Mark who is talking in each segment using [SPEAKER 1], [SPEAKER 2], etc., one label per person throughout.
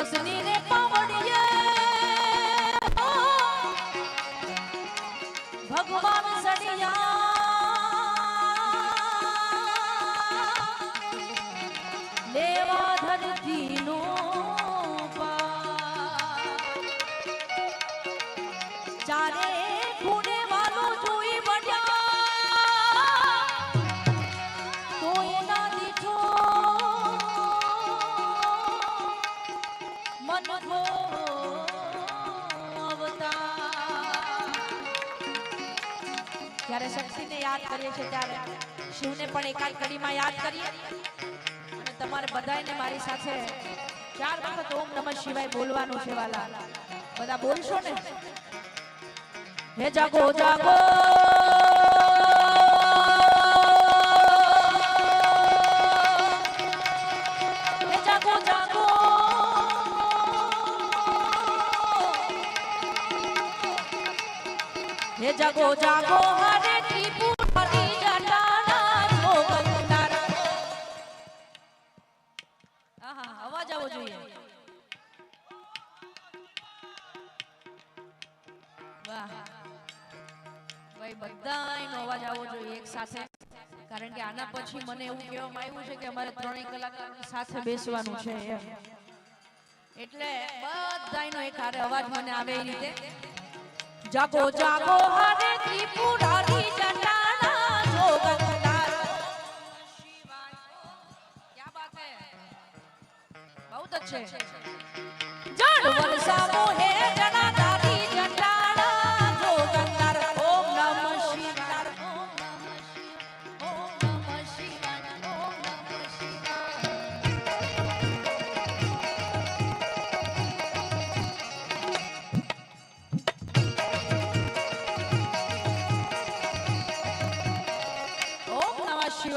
[SPEAKER 1] Dios ni જ્યારે યાદ કરીએ છીએ ત્યારે શિવને પણ એકાદ કડીમાં યાદ કરીએ. અને તમારે બધાને મારી સાથે ચાર વખત ઓમ નમઃ શિવાય બોલવાનું છે વાલા. બધા બોલશો ને? હે જાગો જાગો! ભાઈ બધાનો અવાજ આવવો જોઈએ એક સાથે. કારણ કે આના પછી મને એવું કહેવામાં આવ્યું છે કે અમારે ત્રણેય કલાકાર સાથે બેસવાનું છે એમ. એટલે બધાનો એક હારે અવાજ મને આવે એ રીતે. જાગો જાગો, હારે ત્રિપુરારી જટાના જોગન છે. જાણ વરસાવો હે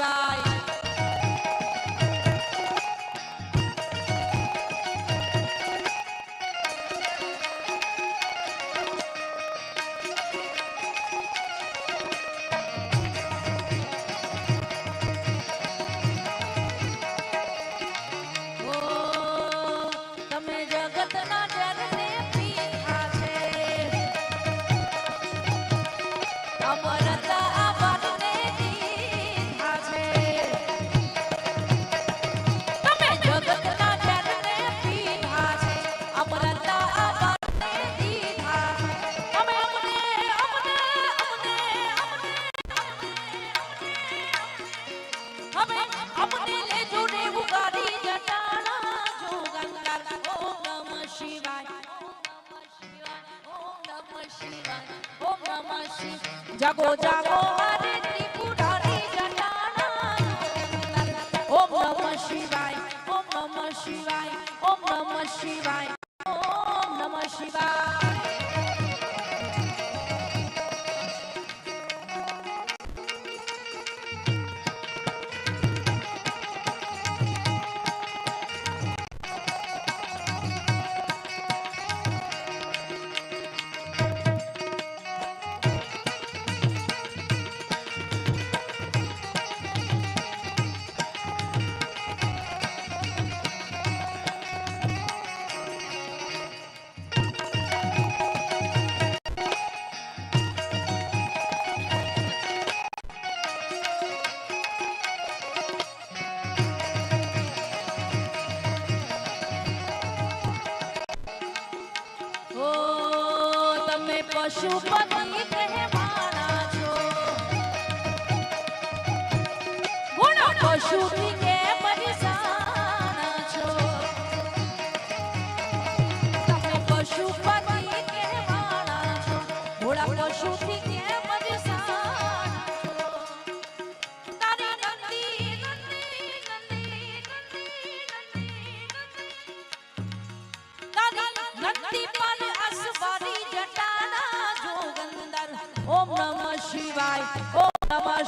[SPEAKER 1] નમઃ જાગો જાગો હરે ત્રિપુરારી જોગંદાર ઓમ નમઃ શિવાય ઓમ નમઃ શિવાય ઓમ નમઃ શિવાય.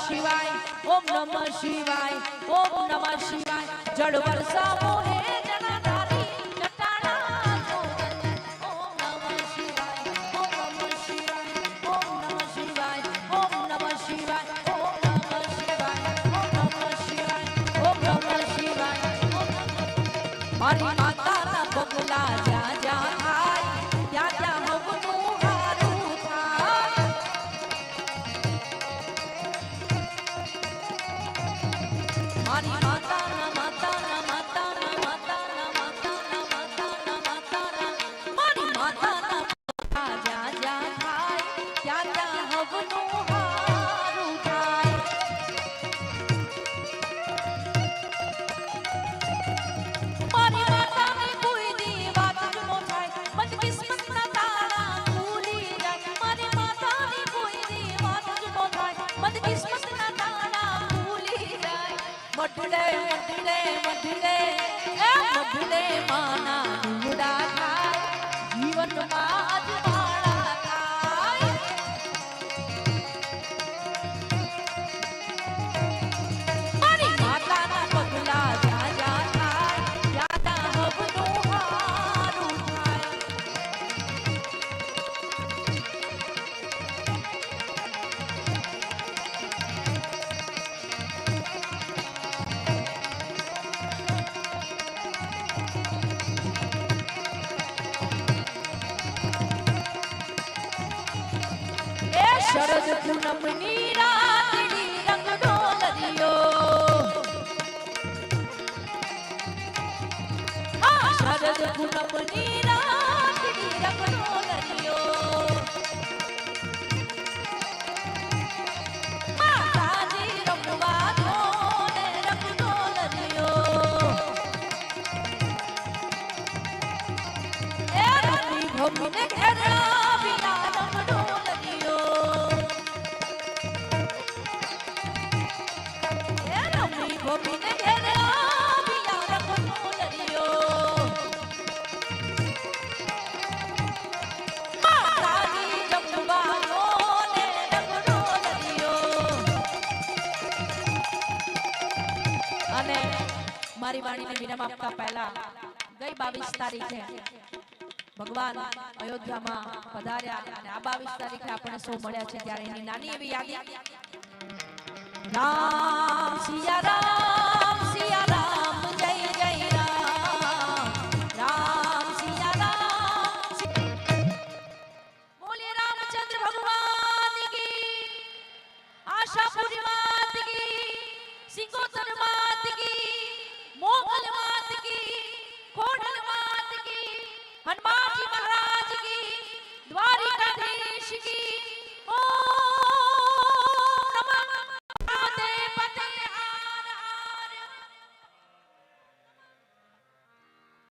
[SPEAKER 1] શિવાય ઓમ નમઃ શિવાય ઓમ નમઃ શિવાય જળ વર્ષા મોહે શરદ પૂનમની રાતની રંગનો દરિયો હા શરદ પૂનમની રાતની રંગનો દરિયો ભમને ખેડા અને મારી વાણીને વિરામ આપતા પહેલા ગઈ બાવીસ તારીખે ભગવાન અયોધ્યામાં પધાર્યા અને આ બાવીસ તારીખે આપણે સૌ મળ્યા છે ત્યારે એની નાની એવી યાદી. રામ